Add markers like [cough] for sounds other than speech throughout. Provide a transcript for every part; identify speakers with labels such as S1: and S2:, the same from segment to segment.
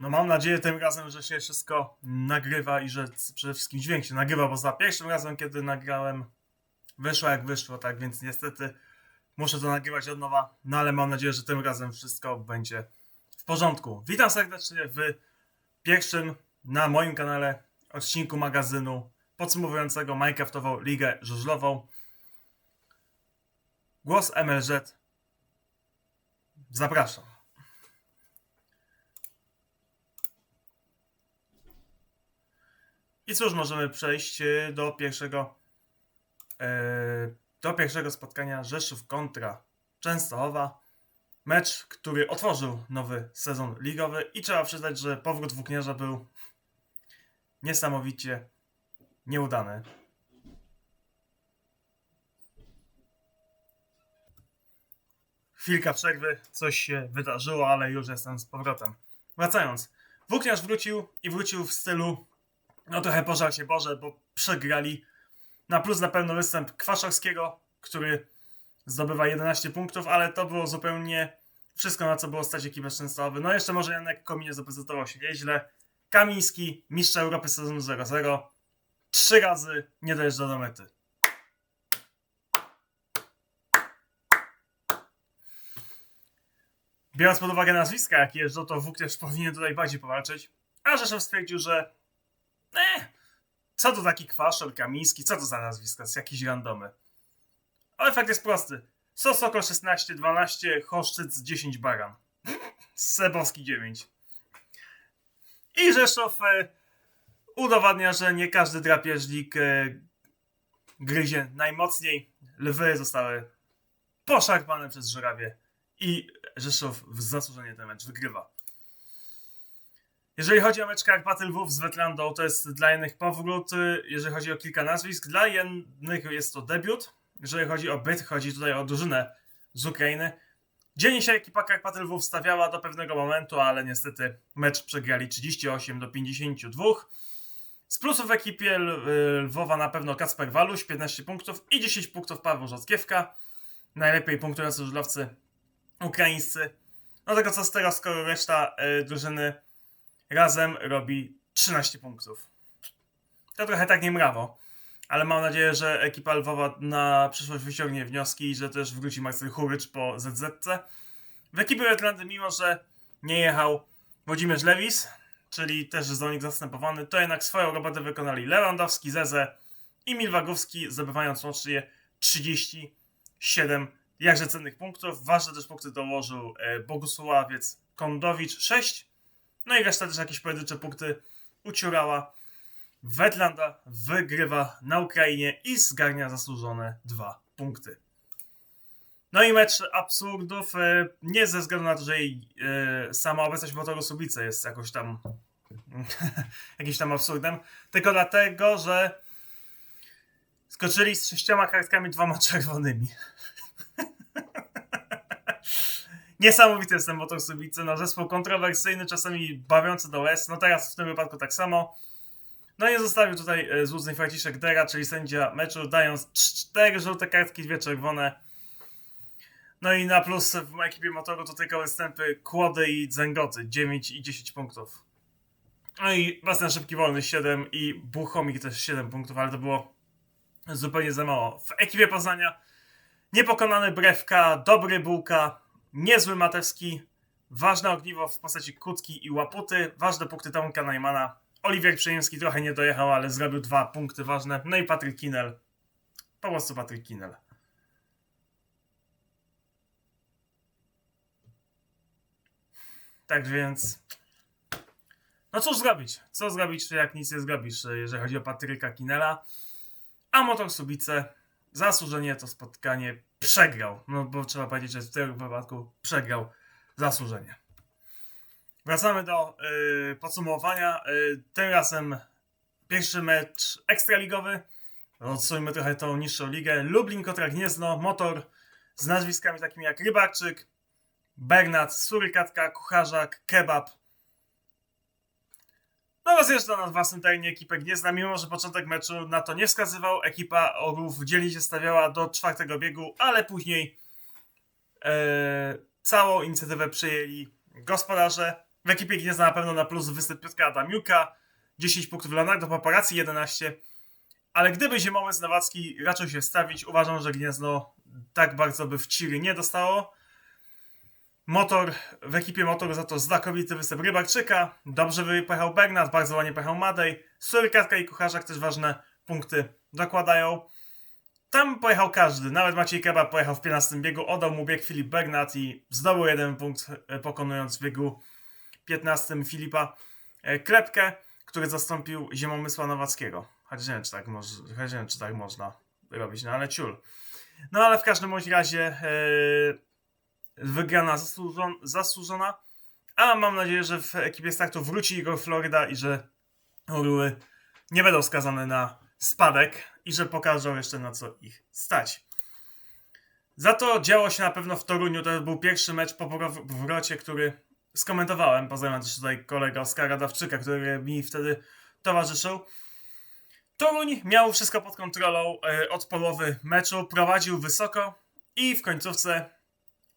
S1: No mam nadzieję tym razem, że się wszystko nagrywa i że przede wszystkim dźwięk się nagrywa, bo za pierwszym razem, kiedy nagrałem, wyszło jak wyszło, tak więc niestety muszę to nagrywać od nowa, no ale mam nadzieję, że tym razem wszystko będzie w porządku. Witam serdecznie w pierwszym na moim kanale odcinku magazynu podsumowującego Minecraftową Ligę Żużlową. Głos MLZ. Zapraszam. I cóż, możemy przejść e, do pierwszego e, do pierwszego spotkania Rzeszów kontra Częstochowa. Mecz, który otworzył nowy sezon ligowy i trzeba przyznać, że powrót włókniarza był niesamowicie nieudany. Chwilka przerwy, coś się wydarzyło, ale już jestem z powrotem. Wracając, włókniarz wrócił i wrócił w stylu no trochę pożal się Boże, bo przegrali. Na plus na pewno występ Kwaszowskiego, który zdobywa 11 punktów, ale to było zupełnie wszystko, na co było stać ekipę Częstochowy. No jeszcze może Janek Kominie zaprezentował się nieźle. Kamiński, mistrz Europy sezonu 0-0. Trzy razy nie dojeżdża do mety. Biorąc pod uwagę nazwiska, jakie jeżdżą, to WUK też powinien tutaj bardziej powalczyć. A Rzeszow stwierdził, że eh, co to taki kwaszel Kamiński, co to za nazwiska, z jakiś randomy. Ale fakt jest prosty. Sosoko 16, 12, Choszczyc 10 Baran. Sebowski 9. I Rzeszów e, udowadnia, że nie każdy drapieżnik e, gryzie najmocniej. Lwy zostały poszarpane przez żurawie i Rzeszów w zasłużenie ten mecz wygrywa. Jeżeli chodzi o mecz Karpaty Lwów z Wetlandą, to jest dla jednych powrót, jeżeli chodzi o kilka nazwisk, dla jednych jest to debiut, jeżeli chodzi o byt, chodzi tutaj o drużynę z Ukrainy. Dzielnie się ekipa Karpaty Lwów stawiała do pewnego momentu, ale niestety mecz przegrali 38 do 52. Z plusów w ekipie Lwowa na pewno Kacper Waluś, 15 punktów i 10 punktów Paweł Rzodkiewka. Najlepiej punktujący żużlowcy ukraińscy. No tego co z tego, skoro reszta y, drużyny razem robi 13 punktów. To trochę tak nie mrawo, ale mam nadzieję, że ekipa Lwowa na przyszłość wyciągnie wnioski i że też wróci Marcel Hurycz po ZZC. W ekipie Atlanty, mimo że nie jechał Włodzimierz Lewis, czyli też zawodnik zastępowany, to jednak swoją robotę wykonali Lewandowski, Zeze i Milwagowski, zdobywając łącznie 37 jakże cennych punktów. Ważne też punkty dołożył e, Bogusławiec Kondowicz 6, no i reszta też jakieś pojedyncze punkty uciurała. Wetlanda wygrywa na Ukrainie i zgarnia zasłużone dwa punkty. No i mecz absurdów, e, nie ze względu na to, że jej e, sama obecność motoru Subice jest jakoś tam [laughs] jakimś tam absurdem, tylko dlatego, że skoczyli z sześcioma kartkami, dwoma [laughs] czerwonymi. Niesamowity jest ten motor Subicy, no zespół kontrowersyjny, czasami bawiący do łez, no teraz w tym wypadku tak samo. No i zostawił tutaj e, złudny Franciszek Dera, czyli sędzia meczu, dając cztery żółte kartki, dwie czerwone. No i na plus w ekipie motoru to tylko występy Kłody i Zęgoty, 9 i 10 punktów. No i Bastian Szybki Wolny 7 i Buchomik też 7 punktów, ale to było zupełnie za mało. W ekipie Poznania niepokonany Brewka, dobry Bułka, niezły Matewski, ważne ogniwo w postaci Kutki i Łaputy, ważne punkty Tomka Najmana. Oliwier Przyjemski trochę nie dojechał, ale zrobił dwa punkty ważne. No i Patryk Kinel. Po prostu Patryk Kinel. Tak więc. No cóż zrobić? Co zrobić, jak nic nie zrobisz, jeżeli chodzi o Patryka Kinela? A Motor Subice zasłużenie to spotkanie przegrał. No bo trzeba powiedzieć, że w tym wypadku przegrał zasłużenie. Wracamy do y, podsumowania. Y, tym razem pierwszy mecz ekstraligowy. Odsujmy trochę tą niższą ligę. Lublin kontra Gniezno. Motor z nazwiskami takimi jak Rybarczyk, Bernat, Surykatka, Kucharzak, Kebab. No rozjeżdża na własnym terenie ekipę Gniezna, mimo że początek meczu na to nie wskazywał. Ekipa Orłów dzielnie się stawiała do czwartego biegu, ale później e, całą inicjatywę przejęli gospodarze. W ekipie Gniezna na pewno na plus występ Piotra Adamiuka, 10 punktów Leonardo Paparazzi, 11. Ale gdyby Ziemołys Nowacki raczył się wstawić, uważam, że Gniezno tak bardzo by w ciry nie dostało. Motor, w ekipie Motor za to znakomity występ Rybarczyka, dobrze pojechał Bernard, bardzo ładnie pojechał Madej, Surykatka i Kucharzak też ważne punkty dokładają. Tam pojechał każdy, nawet Maciej Keba pojechał w 15 biegu, oddał mu bieg Filip Bernat i zdobył jeden punkt, e, pokonując w biegu 15 Filipa e, Klepkę, który zastąpił Ziemomysła Nowackiego. Choć nie wiem, czy tak, moż, choć nie wiem, czy tak można robić, no ale ciul. No ale w każdym bądź razie yy, wygrana zasłużon, zasłużona, a mam nadzieję, że w ekipie startu wróci Igor Florida i że Orły nie będą skazane na spadek i że pokażą jeszcze na co ich stać. Za to działo się na pewno w Toruniu. To był pierwszy mecz po powrocie, który skomentowałem. Pozdrawiam też tutaj kolega Oskara Dawczyka, który mi wtedy towarzyszył. Toruń miał wszystko pod kontrolą e, od połowy meczu, prowadził wysoko i w końcówce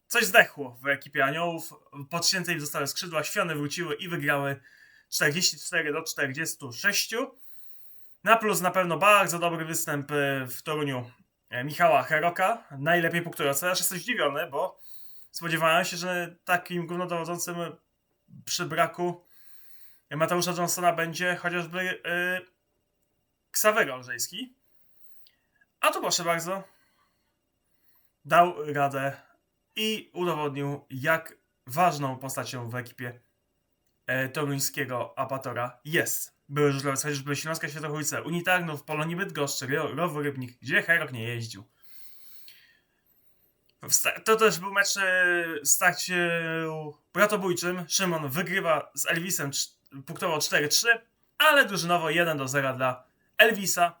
S1: coś zdechło w ekipie Aniołów. Podcięte im zostały skrzydła, śpiony wróciły i wygrały 44 do 46. Na plus na pewno bardzo dobry występ e, w Toruniu e, Michała Heroka. Najlepiej punktujący. Aż jestem zdziwiony, bo spodziewałem się, że takim głównodowodzącym przy braku Mateusza Johnsona będzie chociażby yy, Ksawery Olżejski. A tu proszę bardzo, dał radę i udowodnił, jak ważną postacią w ekipie e, toruńskiego Apatora jest. Były żużlowiec, chociażby Śląska Świętochójce, Unitarnów, Polonii Bydgoszczy, Rowy Rybnik, gdzie Herok nie jeździł. To też był mecz w starcie bratobójczym. Szymon wygrywa z Elvisem punktowo 4-3, ale drużynowo 1 do 0 dla Elvisa.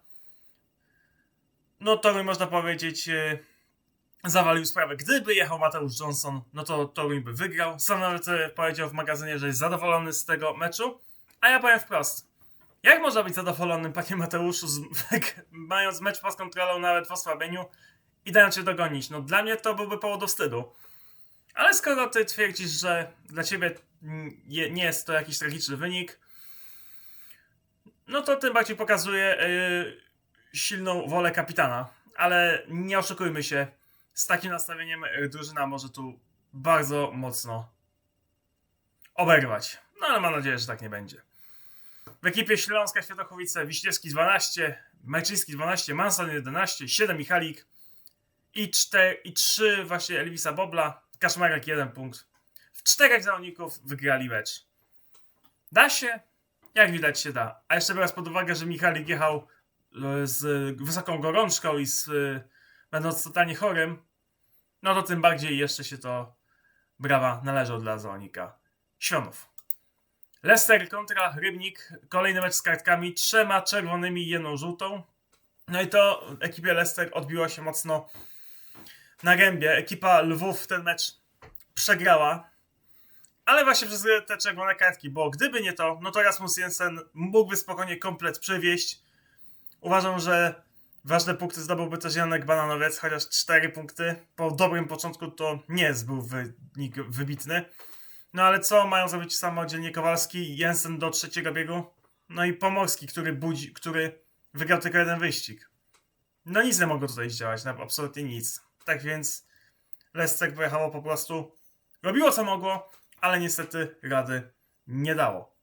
S1: No to można powiedzieć e, zawalił sprawę. Gdyby jechał Mateusz Johnson, no to Toruń by wygrał. Sam nawet e, powiedział w magazynie, że jest zadowolony z tego meczu. A ja powiem wprost. Jak można być zadowolonym, panie Mateuszu, z, [laughs] mając mecz pod kontrolą nawet w osłabieniu i dając się dogonić? No dla mnie to byłby powód do wstydu. Ale skoro ty twierdzisz, że dla ciebie nie jest to jakiś tragiczny wynik, no to tym bardziej pokazuje yy, silną wolę kapitana. Ale nie oszukujmy się, z takim nastawieniem y, drużyna może tu bardzo mocno oberwać. No ale mam nadzieję, że tak nie będzie. W ekipie Śląska Światochowice Wiśniewski 12, Mejczyński 12, Manson 11, 7 Michalik i, 4, i 3 właśnie Elvisa Bobla, Kaszmarek 1 punkt. W czterech zawodników wygrali mecz. Da się? Jak widać się da. A jeszcze biorąc pod uwagę, że Michalik jechał e, z wysoką gorączką i z, e, będąc totalnie chorym, no to tym bardziej jeszcze się to brawa należą dla zawodnika Świąnów. Leicester kontra Rybnik. Kolejny mecz z kartkami. Trzema czerwonymi i jedną żółtą. No i to ekipie Leicester odbiło się mocno na gębie. Ekipa Lwów ten mecz przegrała. Ale właśnie przez te czerwone kartki, bo gdyby nie to, no to Rasmus Jensen mógłby spokojnie komplet przewieźć. Uważam, że ważne punkty zdobyłby też Janek Bananowiec, chociaż 4 punkty. Po dobrym początku to nie był wynik wybitny. No ale co mają zrobić samodzielnie Kowalski, Jensen do trzeciego biegu? No i Pomorski, który budzi, który wygrał tylko jeden wyścig. No nic nie mogło tutaj zdziałać, absolutnie nic. Tak więc Leicester pojechało po prostu, robiło co mogło, ale niestety rady nie dało.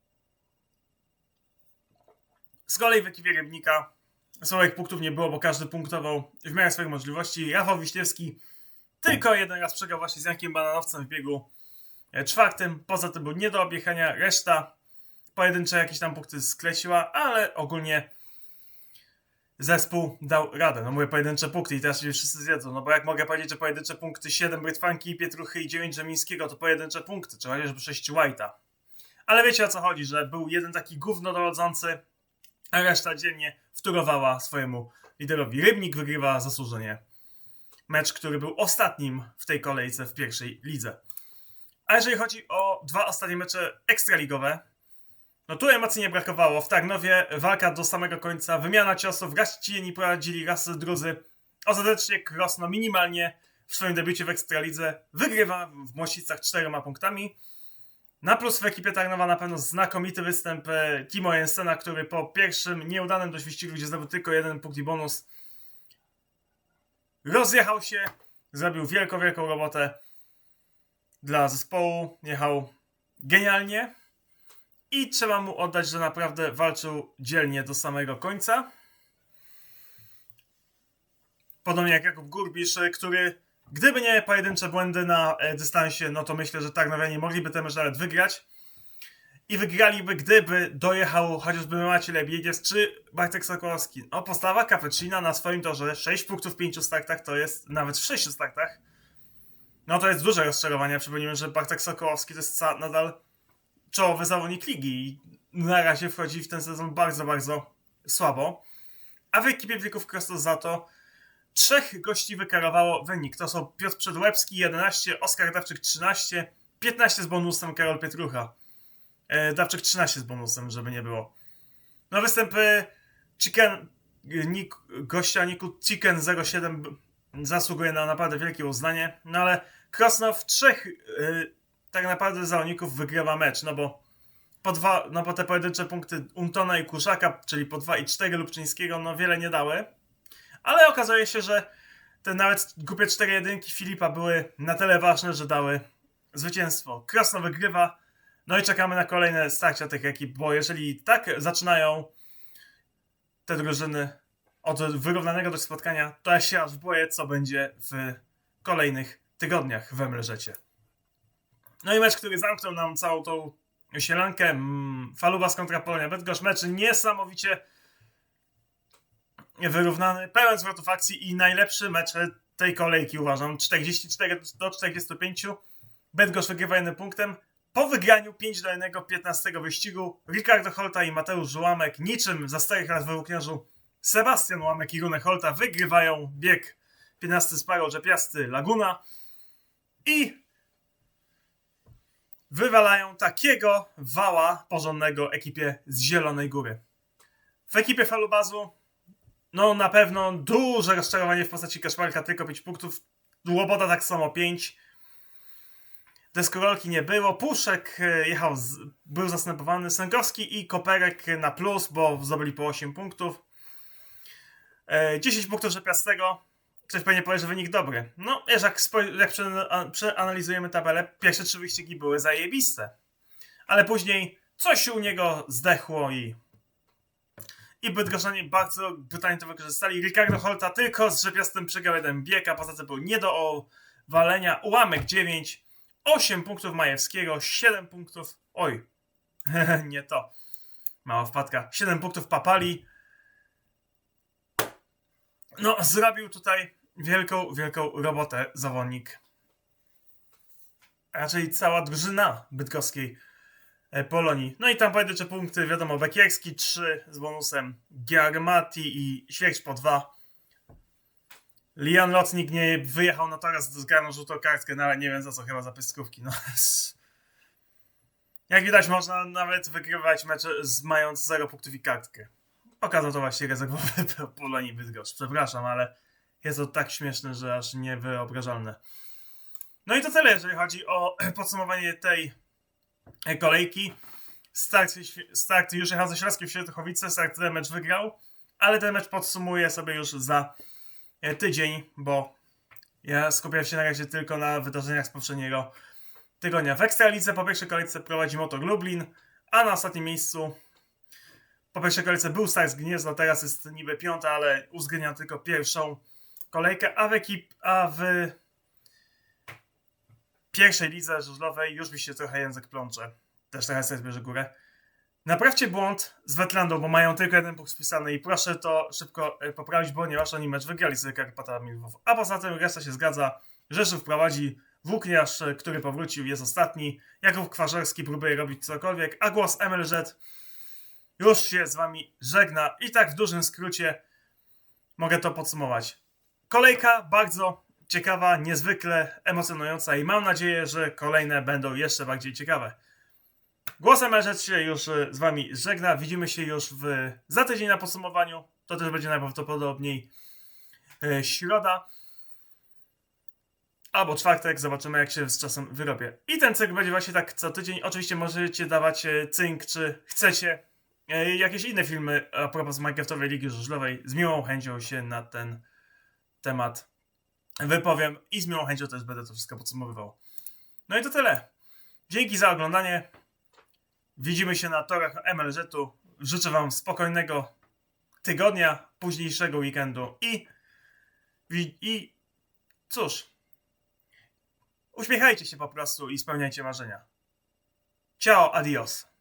S1: Z kolei w ekipie Rybnika swoich punktów nie było, bo każdy punktował w miarę swoich możliwości. Rafał Wiśniewski tylko jeden raz przegrał właśnie z Jankiem Bananowcem w biegu E, czwartym. Poza tym był nie do objechania, reszta pojedyncze jakieś tam punkty skleciła, ale ogólnie zespół dał radę. No mówię pojedyncze punkty i teraz się wszyscy zjedzą, no bo jak mogę powiedzieć, że pojedyncze punkty 7 Brytwanki, Pietruchy i 9 Rzemińskiego to pojedyncze punkty, czy chociażby 6 White'a. Ale wiecie o co chodzi, że był jeden taki gówno dorodzący, reszta dziennie wtórowała swojemu liderowi. Rybnik wygrywa zasłużenie. Mecz, który był ostatnim w tej kolejce w pierwszej lidze. A jeżeli chodzi o dwa ostatnie mecze ekstraligowe, no tu emocji nie brakowało. W Tarnowie walka do samego końca, wymiana ciosów, raz ci jedni prowadzili, raz drudzy. Ostatecznie Krosno minimalnie w swoim debiucie w Ekstralidze wygrywa w Mosicach czterema punktami. Na plus w ekipie Tarnowa na pewno znakomity występ e, Timo Jensena, który po pierwszym nieudanym wyścigu, gdzie zdobył tylko jeden punkt i bonus, rozjechał się, zrobił wielką, wielką robotę dla zespołu, jechał genialnie i trzeba mu oddać, że naprawdę walczył dzielnie do samego końca. Podobnie jak Jakub Gurbisz, e, który gdyby nie pojedyncze błędy na e, dystansie, no to myślę, że Tarnowianie mogliby ten mecz nawet wygrać. I wygraliby, gdyby dojechał chociażby Maciej Lebiedziec czy Bartek Sokołowski. No, postawa Cappuccina na swoim torze, 6 punktów w 5 startach, to jest nawet w 6 startach. No to jest duże rozczarowanie. Przypomnijmy, że Bartek Sokołowski to jest nadal czołowy zawodnik ligi i na razie wchodzi w ten sezon bardzo, bardzo słabo. A w ekipie Wilków Krostos za to trzech gości wykarowało wynik. To są Piotr Przedłebski 11, Oskar Dawczyk 13, 15 z bonusem Karol Pietrucha. E, Dawczyk 13 z bonusem, żeby nie było. No występy Chicken, Nik, gościa Niku Chicken 07 b- zasługuje na naprawdę wielkie uznanie, no ale Krosnow trzech tak naprawdę zawodników wygrywa mecz, no bo po dwa, no bo te pojedyncze punkty Untona i Kuszaka, czyli po 2 i 4 Lubczyńskiego, no wiele nie dały. Ale okazuje się, że te nawet głupie 4 jedynki Filipa były na tyle ważne, że dały zwycięstwo. Krosno wygrywa, no i czekamy na kolejne starcia tych ekip, bo jeżeli tak zaczynają te drużyny od wyrównanego do spotkania, to ja się aż boję, co będzie w kolejnych tygodniach w Emlerzecie. No i mecz, który zamknął nam całą tą sielankę, mm, Falubas kontra Polonia Bydgoszcz, mecz niesamowicie wyrównany, pełen zwrotów akcji i najlepszy mecz tej kolejki uważam. 44 do 45. Bydgoszcz wygrywa jednym punktem. Po wygraniu 5 do 1 15 wyścigu Ricardo Holta i Mateusz Żułamek niczym za starych lat we włókniarzu Sebastian Łamek i Runek Holta wygrywają bieg 15 Sparrow Rzepiasty Laguna i wywalają takiego wała porządnego ekipie z Zielonej Góry. W ekipie Falubazu no na pewno duże rozczarowanie w postaci Kaszmarka, tylko 5 punktów. Łoboda tak samo 5. Deskorolki nie było. Puszek e, jechał, z, był zastępowany. Sękowski i Koperek na plus, bo zdobyli po 8 punktów. E, 10 punktów Rzepiastego. Ktoś pewnie powie, że wynik dobry. No, wiesz, jak, jak przeana- przeanalizujemy tabelę, pierwsze trzy wyścigi były zajebiste. Ale później coś u niego zdechło i i Bydgoszczanie bardzo brutalnie to wykorzystali. Ricardo Holta tylko z Rzepiastym przegrał jeden bieg, a poza tym był nie do owalenia. Ułamek 9, 8 punktów Majewskiego, 7 punktów... Oj, [laughs] nie to. Mała wpadka. 7 punktów Papali. No, zrobił tutaj wielką, wielką robotę zawodnik. Raczej cała drużyna bydgoskiej Polonii. No i tam pojedyncze punkty, wiadomo, Bekierski 3 z bonusem, Giarmati i Świerć po 2. Lian Lotnik nie wyjechał na teraz, zgarnął żółtą kartkę, no ale nie wiem za co, chyba za pyskówki. No. [laughs] Jak widać, można nawet wygrywać mecze z, mając 0 punktów i kartkę. Okazał to właśnie rezerwowy [laughs] Polonii Bydgoszcz. Przepraszam, ale jest to tak śmieszne, że aż niewyobrażalne. No i to tyle, jeżeli chodzi o [clears throat] podsumowanie tej kolejki. Start, start ze Śląskiem w Świętochowice, start ten mecz wygrał, ale ten mecz podsumuję sobie już za e, tydzień, bo ja skupiam się na razie tylko na wydarzeniach z poprzedniego tygodnia. W Ekstralidze po pierwszej kolejce prowadzi Motor Lublin, a na ostatnim miejscu po pierwszej kolejce był start z Gniezna, teraz jest niby piąta, ale uwzględniam tylko pierwszą kolejkę, a w ekip, a w pierwszej lidze żużlowej już mi się trochę język plącze. Też trochę sobie bierze górę. Naprawcie błąd z Wetlandą, bo mają tylko jeden punkt spisany i proszę to szybko e, poprawić, ponieważ oni mecz wygrali z Karpatami Lwów. A poza tym reszta się zgadza. Rzeszów prowadzi, Włókniarz, e, który powrócił, jest ostatni. Jakub Kwarzerski próbuje robić cokolwiek, a głos MLZ już się z wami żegna. I tak w dużym skrócie mogę to podsumować. Kolejka bardzo ciekawa, niezwykle emocjonująca i mam nadzieję, że kolejne będą jeszcze bardziej ciekawe. Głosem MLZ się już z wami żegna. Widzimy się już w, za tydzień na podsumowaniu. To też będzie najprawdopodobniej e, środa. albo czwartek, zobaczymy jak się z czasem wyrobię. I ten cykl będzie właśnie tak co tydzień. Oczywiście możecie dawać e, cynk, czy chcecie e, jakieś inne filmy a propos Minecraftowej Ligi Żużlowej. Z miłą chęcią się na ten temat wypowiem i z miłą chęcią też będę to wszystko podsumowywał. No i to tyle. Dzięki za oglądanie. Widzimy się na torach MLZ-u. Życzę Wam spokojnego tygodnia, późniejszego weekendu i, i, i cóż, uśmiechajcie się po prostu i spełniajcie marzenia. Ciao, adios.